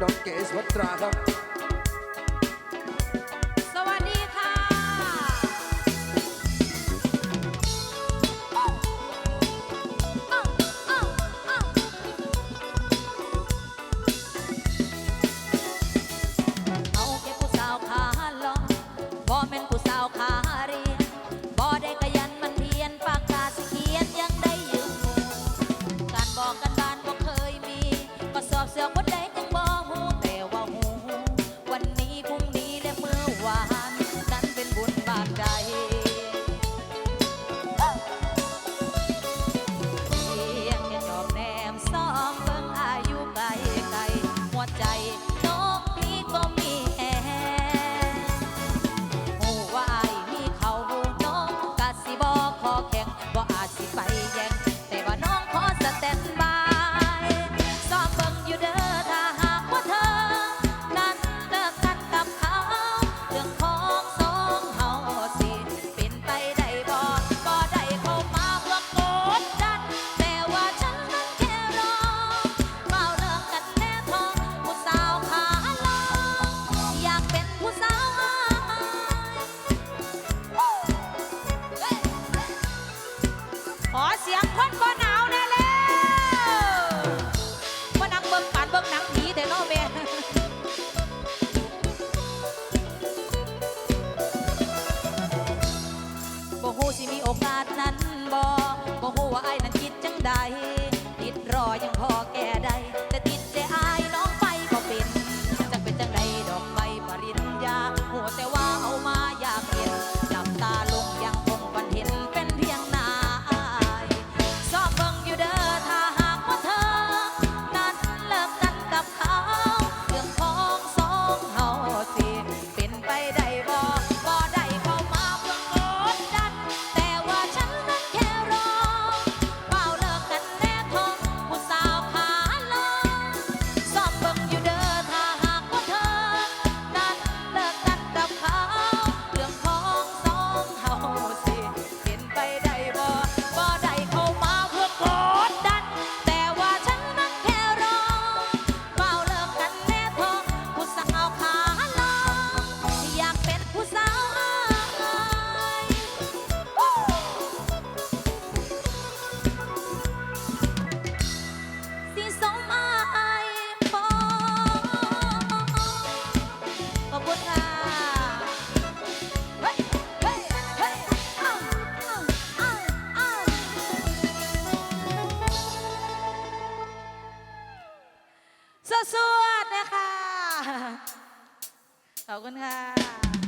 don't care what ังคนบ่หนาวแน่แล้วบ่นังเบิ่งปานเบิ่งหนังผีแต่นอแม่บ่ฮู้สิมีโอกาสนั้นบ่บ่ฮู้ว่าไอ้นั้นคิดจังได สวดนะคะ ขอบคุณค่ะ